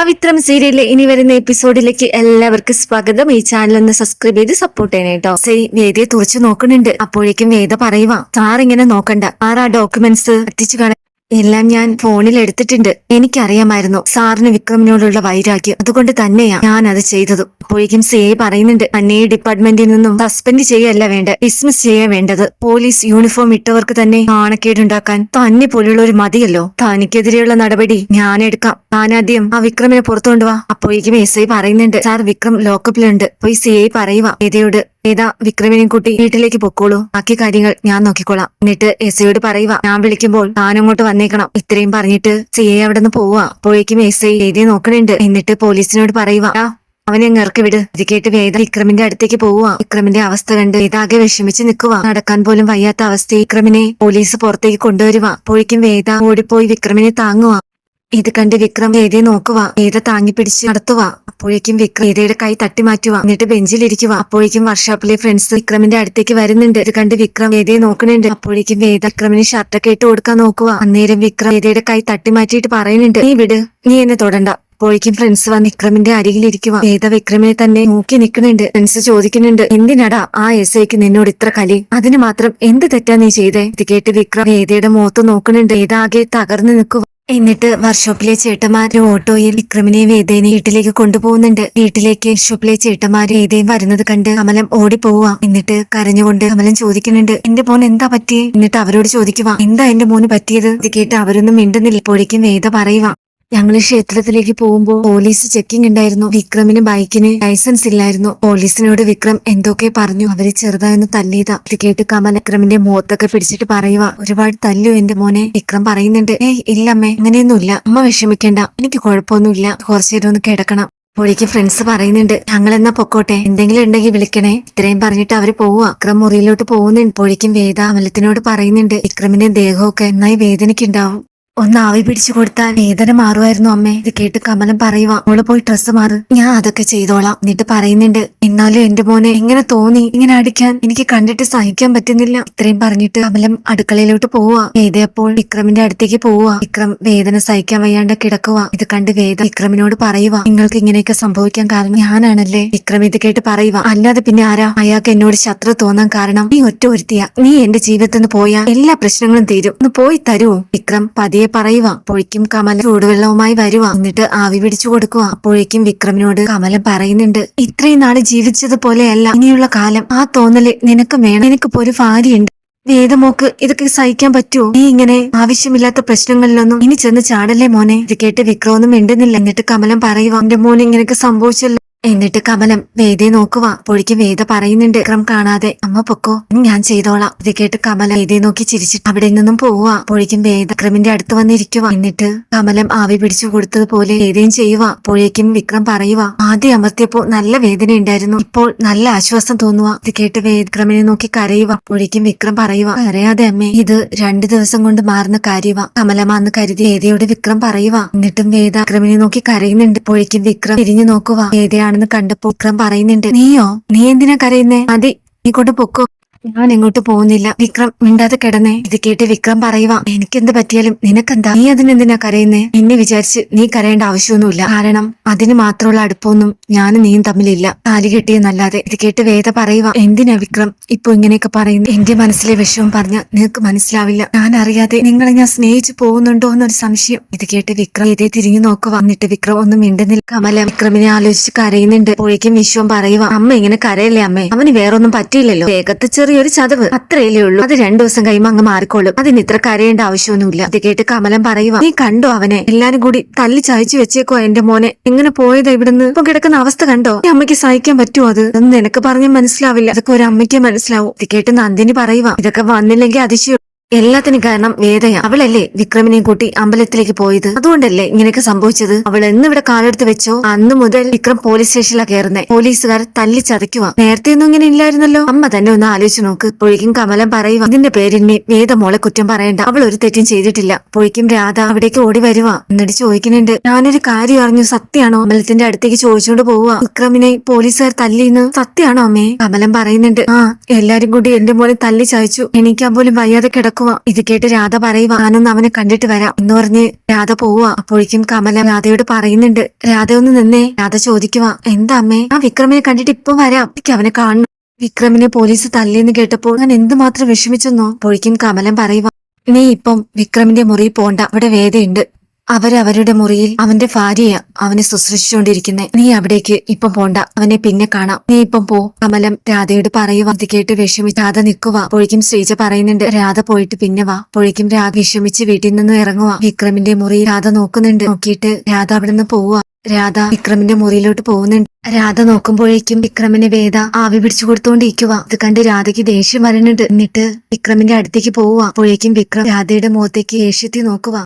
പവിത്രം സീരിയലിലെ ഇനി വരുന്ന എപ്പിസോഡിലേക്ക് എല്ലാവർക്കും സ്വാഗതം. ഈ ചാനൽ ഒന്ന് സബ്സ്ക്രൈബ് ചെയ്ത് സപ്പോർട്ട് ചെയ്യണേ കേട്ടോ ശരി വേദിയെ തുറച്ചു നോക്കുന്നുണ്ട്. അപ്പോഴേക്കും വേദ പറയുവാ സാർ ഇങ്ങനെ നോക്കണ്ട. ആർ ആ ഡോക്യുമെന്റ്സ് എത്തിച്ചു കാണാൻ എല്ലാം ഞാൻ ഫോണിൽ എടുത്തിട്ടുണ്ട് എനിക്കറിയാമായിരുന്നു സാറിന് വിക്രമിനോടുള്ള വൈരാഗ്യം. അതുകൊണ്ട് തന്നെയാ ഞാൻ അത് ചെയ്തത്. അപ്പോഴേക്കും സി ഐ പറയുന്നുണ്ട് തന്നെ ഡിപ്പാർട്ട്മെന്റിൽ നിന്നും സസ്പെൻഡ് ചെയ്യല്ല വേണ്ട ഡിസ്മിസ് ചെയ്യാൻ വേണ്ടത്. പോലീസ് യൂണിഫോം ഇട്ടവർക്ക് തന്നെ നാണക്കേടുണ്ടാക്കാൻ തന്നെ പോലുള്ള ഒരു മതിയല്ലോ. തനിക്കെതിരെയുള്ള നടപടി ഞാൻ എടുക്കാം. ആദ്യം ആ വിക്രമിനെ പുറത്തു കൊണ്ടുവാ അപ്പോഴേക്കും എസ് ഐ പറയുന്നുണ്ട് സാർ വിക്രം ലോക്കപ്പിലുണ്ട്. പോയി സി ഐ പറയുക ഏതാ വിക്രമിനെയും കൂട്ടി വീട്ടിലേക്ക് പൊക്കോളൂ. ബാക്കി കാര്യങ്ങൾ ഞാൻ നോക്കിക്കോളാം. എന്നിട്ട് എസ് സിയോട് പറയുക ഞാൻ വിളിക്കുമ്പോൾ താൻ അങ്ങോട്ട് വന്നേക്കണം. ഇത്രയും പറഞ്ഞിട്ട് സി ഐ അവിടെ നിന്ന് പോവുക അപ്പോഴേക്കും എസ് എഴുതി നോക്കണുണ്ട്. എന്നിട്ട് പോലീസിനോട് പറയുക "ആ, അവനെ അങ്ങ് ഇറക്കി വിട്. ഇത് കേട്ട് വേദ വിക്രമിന്റെ അടുത്തേക്ക് പോവുക വിക്രമിന്റെ അവസ്ഥ കണ്ട് വേദാകെ വിഷമിച്ച് നിൽക്കുക നടക്കാൻ പോലും വയ്യാത്ത അവസ്ഥയിൽ വിക്രമിനെ പോലീസ് പുറത്തേക്ക് കൊണ്ടുവരുക അപ്പോഴേക്കും വേദ ഓടിപ്പോയി വിക്രമിനെ താങ്ങുക ഇത് കണ്ട് വിക്രം വേദയെ നോക്കുക വേദ താങ്ങി പിടിച്ച് നടത്തുക അപ്പോഴേക്കും വിക്രം വേദയുടെ കൈ തട്ടി മാറ്റുക എന്നിട്ട് ബെഞ്ചിലിരിക്കുക അപ്പോഴേക്കും വർഷാപ്പിലെ ഫ്രണ്ട്സ് വിക്രമിന്റെ അടുത്തേക്ക് വരുന്നുണ്ട്. ഇത് കണ്ട് വിക്രം വേദയെ നോക്കുന്നുണ്ട്. അപ്പോഴേക്കും വേദ വിക്രമിന് ഷർട്ടൊക്കെ ഇട്ട് കൊടുക്കാൻ നോക്കുക അന്നേരം വിക്രം വേദയുടെ കൈ തട്ടി മാറ്റിയിട്ട് പറയുന്നുണ്ട് നീ വിട്. നീ എന്നെ തൊടണ്ട. അപ്പോഴേക്കും ഫ്രണ്ട്സ് വന്ന് വിക്രമിന്റെ അരികിലിരിക്കുക വേദ വിക്രമിനെ തന്നെ നോക്കി നിൽക്കുന്നുണ്ട് ഫ്രണ്ട്സ് ചോദിക്കുന്നുണ്ട് എന്തിനടാ ആ എസ് ഐക്ക് നിന്നോട് ഇത്ര കലി? അതിന് മാത്രം എന്ത് തെറ്റാ നീ ചെയ്തേ? ഇത് കേട്ട് വിക്രം വേദയുടെ മുഖത്ത് നോക്കുന്നുണ്ട്. വേദ ആകെ തകർന്നു നിൽക്കുക എന്നിട്ട് വർക്ക്ഷോപ്പിലെ ചേട്ടന്മാര് ഓട്ടോയിൽ വിക്രമിനെ വേദേനെ വീട്ടിലേക്ക് കൊണ്ടുപോകുന്നുണ്ട്. വീട്ടിലേക്ക് ഷോപ്പിലെ ചേട്ടന്മാര് വേദയും വരുന്നത് കണ്ട് കമലം ഓടിപ്പോവുക. എന്നിട്ട് കരഞ്ഞുകൊണ്ട് കമലം ചോദിക്കുന്നുണ്ട് എന്റെ മോൻ എന്താ പറ്റിയേ? എന്നിട്ട് അവരോട് ചോദിക്കുക എന്താ എന്റെ മോന് പറ്റിയത്? ഇത് കേട്ട് അവരൊന്നും മിണ്ടുന്നില്ല. ഇപ്പോഴേക്കും വേദ പറയുക ഞങ്ങൾ ക്ഷേത്രത്തിലേക്ക് പോകുമ്പോൾ പോലീസ് ചെക്കിംഗ് ഉണ്ടായിരുന്നു വിക്രമിന് ബൈക്കിന് ലൈസൻസ് ഇല്ലായിരുന്നു. പോലീസിനോട് വിക്രം എന്തൊക്കെ പറഞ്ഞു? അവർ ചെറുതായൊന്ന് തല്ലിയതാ. ഇത് കേട്ട് കമൽ വിക്രമിന്റെ മുഖത്തൊക്കെ പിടിച്ചിട്ട് പറയുക ഒരുപാട് തല്ലു എന്റെ മോനെ. വിക്രം പറയുന്നുണ്ട് ഏയ് ഇല്ലമ്മേ അങ്ങനെയൊന്നുമില്ല. അമ്മ വിഷമിക്കണ്ട. എനിക്ക് കുഴപ്പമൊന്നുമില്ല. കുറച്ചു നേരം ഒന്ന് കിടക്കണം. അപ്പോഴേക്ക് ഫ്രണ്ട്സ് പറയുന്നുണ്ട് ഞങ്ങൾ എന്നാ പൊക്കോട്ടെ? എന്തെങ്കിലും ഉണ്ടെങ്കിൽ വിളിക്കണേ. ഇത്രയും പറഞ്ഞിട്ട് അവർ പോവുക വിക്രം മുറിയിലോട്ട് പോകുന്നുണ്ട്. അപ്പോഴേക്കും വേദ അമലത്തിനോട് പറയുന്നുണ്ട് വിക്രമിന്റെ ദേഹമൊക്കെ നന്നായി വേദനയ്ക്കുണ്ടാവും ഒന്ന് ആവി പിടിച്ചു കൊടുത്താൽ വേദന മാറുമായിരുന്നു അമ്മേ. ഇത് കേട്ട് കമലം പറയുക അവൾ പോയി ഡ്രസ്സ് മാറ്. ഞാൻ അതൊക്കെ ചെയ്തോളാം എന്നിട്ട് പറയുന്നുണ്ട്. എന്നാലും എന്റെ മോനെ എങ്ങനെ തോന്നി ഇങ്ങനെ അടിക്കാൻ? എനിക്ക് കണ്ടിട്ട് സഹിക്കാൻ പറ്റുന്നില്ല. ഇത്രയും പറഞ്ഞിട്ട് കമലം അടുക്കളയിലോട്ട് പോവുക വേദ വിക്രമിന്റെ അടുത്തേക്ക് പോവുക വിക്രം വേദന സഹിക്കാൻ വയ്യാണ്ട് കിടക്കുക ഇത് കണ്ട് വേദ വിക്രമിനോട് പറയുക നിങ്ങൾക്ക് ഇങ്ങനെയൊക്കെ സംഭവിക്കാൻ കാരണം ഞാനാണല്ലേ? വിക്രം ഇത് കേട്ട് പറയുക അല്ലാതെ പിന്നെ ആരാ? അയാൾക്ക് എന്നോട് ശത്രു തോന്നാൻ കാരണം നീ ഒറ്റ ഒരുത്തിയ. നീ എന്റെ ജീവിതത്തിൽ നിന്ന് പോയാ എല്ലാ പ്രശ്നങ്ങളും തീരും. ഒന്ന് പോയി തരുമോ വിക്രം പതിയെ പറയുക. അപ്പോഴേക്കും കമല ചൂടുവെള്ളവുമായി വരുക എന്നിട്ട് ആവി പിടിച്ചു കൊടുക്കുക. അപ്പോഴേക്കും വിക്രമിനോട് കമല പറയുന്നുണ്ട് ഇത്രയും നാൾ ജീവിച്ചതുപോലെയല്ല. ഇനിയുള്ള കാലം ആ തോന്നൽ നിനക്ക് വേണം. നിനക്ക് ഒരു ഭാര്യയുണ്ട്. വേദമോക്ക് ഇതൊക്കെ സഹിക്കാൻ പറ്റുമോ നീ ഇങ്ങനെ ആവശ്യമില്ലാത്ത പ്രശ്നങ്ങളിലൊന്നും ഇനി ചെന്ന് ചാടല്ലേ മോനെ? ഇത് കേട്ട് വിക്രമൊന്നും മിണ്ടുന്നില്ല. എന്നിട്ട് കമലം പറയുക എന്റെ മോനെ ഇങ്ങനെയൊക്കെ സംഭവിച്ചല്ലോ. എന്നിട്ട് കമലം വേദയെ നോക്കുക അപ്പോഴേക്കും വേദ പറയുന്നുണ്ട്. വിക്രം കാണാതെ. അമ്മ പൊക്കോ. ഞാൻ ചെയ്തോളാം. ഇത് കേട്ട് കമലം വേദയെ നോക്കി ചിരിച്ചു അവിടെ നിന്നും പോവുക അപ്പോഴേക്കും വേദ. വിക്രമിന്റെ അടുത്ത് വന്നിരിക്കുക എന്നിട്ട് കമലം ആവി പിടിച്ചു കൊടുത്തതുപോലെ വേദയും ചെയ്യുക അപ്പോഴേക്കും വിക്രം പറയുക ആദ്യം അമർത്തിയപ്പോ നല്ല വേദന ഉണ്ടായിരുന്നു. ഇപ്പോൾ നല്ല ആശ്വാസം തോന്നുക ഇത് കേട്ട് വേദ വിക്രമിനെ നോക്കി കരയുക അപ്പോഴേക്കും വിക്രം പറയുക കരയാതെ അമ്മേ. ഇത് രണ്ടു ദിവസം കൊണ്ട് മാറുന്ന കാര്യവ. കമലമാന്ന് കരുതി വേദയോട് വിക്രം പറയുക എന്നിട്ടും വേദ വിക്രമിനെ നോക്കി കരയുന്നുണ്ട്. അപ്പോഴേക്കും വിക്രം തിരിഞ്ഞു നോക്കുക വേദയാണെന്ന് കണ്ടപ്പോ വിക്രം പറയുന്നുണ്ട് നീയോ? നീ എന്തിനാ കരയുന്നേ? മതി നീ കൊണ്ട് പൊക്കോ. ഞാൻ എങ്ങോട്ട് പോകുന്നില്ല. വിക്രം മിണ്ടാതെ കിടന്നേ. ഇത് കേട്ട് വിക്രം പറയുക എനിക്കെന്ത് പറ്റിയാലും നിനക്കെന്താ? നീ അതിനെന്തിനാ കരയുന്നേ? എന്നെ വിചാരിച്ച് നീ കരയേണ്ട ആവശ്യമൊന്നുമില്ല. കാരണം അതിന് മാത്രമുള്ള അടുപ്പമൊന്നും ഞാനും നീയും തമ്മിലില്ല. താലി കെട്ടിയെന്നല്ലാതെ. ഇത് കേട്ട് വേദ പറയുക എന്തിനാ വിക്രം ഇപ്പൊ ഇങ്ങനെയൊക്കെ പറയുന്നു? എന്റെ മനസ്സിലെ വിഷമം പറഞ്ഞ നിനക്ക് മനസ്സിലാവില്ല. ഞാൻ അറിയാതെ നിങ്ങളെ ഞാൻ സ്നേഹിച്ചു പോകുന്നുണ്ടോ എന്നൊരു സംശയം. ഇത് കേട്ട് വിക്രം ഇതേ തിരിഞ്ഞു നോക്കുക എന്നിട്ട് വിക്രം ഒന്നും മിണ്ടുന്നില്ല. കമല വിക്രമിനെ ആലോചിച്ച് കരയുന്നുണ്ട്. അപ്പോഴേക്കും വിശ്വം പറയുക അമ്മ ഇങ്ങനെ കരയല്ലേ അമ്മേ? അവന് വേറൊന്നും പറ്റിയില്ലല്ലോ. വേഗത്തെ ചെറിയൊരു ചതവ്. അത്രയല്ലേ ഉള്ളൂ. അത് രണ്ടു ദിവസം കഴിയുമ്പോ അങ്ങ് മാറിക്കോളും. അതിന് ഇത്ര കരയേണ്ട ആവശ്യമൊന്നുമില്ല. ഇത് കേട്ട് കമലം പറയുക നീ കണ്ടോ അവനെ? എല്ലാരും കൂടി തല്ലി ചായച്ചു വെച്ചേക്കോ എന്റെ മോനെ? എങ്ങനെ പോയതാ ഇവിടുന്ന്? ഇപ്പൊ കിടക്കുന്ന അവസ്ഥ കണ്ടോ? ഈ അമ്മയ്ക്ക് സഹിക്കാൻ പറ്റുമോ അത്? നിനക്ക് പറഞ്ഞാൽ മനസ്സിലാവില്ല. അതൊക്കെ ഒരു അമ്മയ്ക്ക് മനസ്സിലാവും. ഇത് കേട്ട് നന്ദിനി പറയുക ഇതൊക്കെ വന്നില്ലെങ്കിൽ അതിശയം എല്ലാത്തിനും കാരണം വേദയ. അവളല്ലേ വിക്രമിനെയും കൂട്ടി അമ്പലത്തിലേക്ക് പോയത്? അതുകൊണ്ടല്ലേ ഇങ്ങനെയൊക്കെ സംഭവിച്ചത്? അവൾ എന്നിവിടെ കാലെടുത്ത് വെച്ചോ? അന്ന് മുതൽ വിക്രം പോലീസ് സ്റ്റേഷനിലാ കയറുന്നേ പോലീസുകാർ തല്ലി ചതയ്ക്കുക നേരത്തെ ഒന്നും ഇങ്ങനെ ഇല്ലായിരുന്നല്ലോ? അമ്മ തന്നെ ഒന്ന് ആലോചിച്ച് നോക്ക്. പൊഴിക്കും കമലം പറയുക ഇതിന്റെ പേരിന്മേ വേദ മോളെ കുറ്റം പറയണ്ട. അവൾ ഒരു തെറ്റും ചെയ്തിട്ടില്ല. പൊഴിക്കും രാധ അവിടേക്ക് ഓടി വരുക എന്നിട്ട് ചോദിക്കുന്നുണ്ട്. ഞാനൊരു കാര്യം അറിഞ്ഞു. സത്യാണോ അമ്പലത്തിന്റെ അടുത്തേക്ക് ചോദിച്ചുകൊണ്ട് പോവുക വിക്രമിനെ പോലീസുകാർ തല്ലിന്ന് സത്യാണോ അമ്മേ? കമലം പറയുന്നുണ്ട്. ആ എല്ലാരും കൂടി എന്റെ മോളെ തല്ലി ചായച്ചു എനിക്കാ പോലും വയ്യാതെ കിടക്കുക നിൽക്കുക ഇത് കേട്ട് രാധ പറയുക ഞാനൊന്ന് അവനെ കണ്ടിട്ട് വരാം. എന്ന് പറഞ്ഞ് രാധ പോവുക അപ്പോഴേക്കും കമല രാധയോട് പറയുന്നുണ്ട് രാധ ഒന്ന് നിന്നേ. രാധ ചോദിക്കുക എന്താ അമ്മേ? ആ വിക്രമിനെ കണ്ടിട്ട് ഇപ്പം വരാം. എനിക്ക് അവനെ കാണണം. വിക്രമിനെ പോലീസ് തല്ലിയെന്ന് കേട്ടപ്പോൾ ഞാൻ എന്തുമാത്രം വിഷമിച്ചെന്നോ. അപ്പോഴേക്കും കമലം പറയുക നീ ഇപ്പം വിക്രമിന്റെ മുറി പോണ്ട. അവിടെ വേദയുണ്ട്. അവരവരുടെ മുറിയിൽ അവന്റെ ഭാര്യയാ അവനെ ശുശ്രൂഷിച്ചുകൊണ്ടിരിക്കുന്നെ. നീ അവിടേക്ക് ഇപ്പം പോണ്ട. അവനെ പിന്നെ കാണാം. നീ ഇപ്പം പോ. കമലം രാധയോട് പറയുക അത് കേട്ട് വിഷമിച്ച് രാധ നിൽക്കുക പൊഴിക്കും ശ്രീജ പറയുന്നുണ്ട്. രാധ പോയിട്ട് പിന്നെ വാ. പൊഴിക്കും രാധ വിഷമിച്ച് വീട്ടിൽ നിന്ന് ഇറങ്ങുക വിക്രമിന്റെ മുറിയിൽ രാധ നോക്കുന്നുണ്ട്. നോക്കിയിട്ട് രാധ അവിടെ നിന്ന് പോവുക രാധ വിക്രമിന്റെ മുറിയിലോട്ട് പോകുന്നുണ്ട്. രാധ നോക്കുമ്പോഴേക്കും വിക്രമിനെ വേദ ആവി പിടിച്ചു കൊടുത്തോണ്ടിരിക്കുക ഇത് കണ്ട് രാധയ്ക്ക് ദേഷ്യം വരണുണ്ട്. എന്നിട്ട് വിക്രമിന്റെ അടുത്തേക്ക് പോവുക അപ്പോഴേക്കും വിക്രം രാധയുടെ മുഖത്തേക്ക് ദേഷ്യത്തിൽ നോക്കുക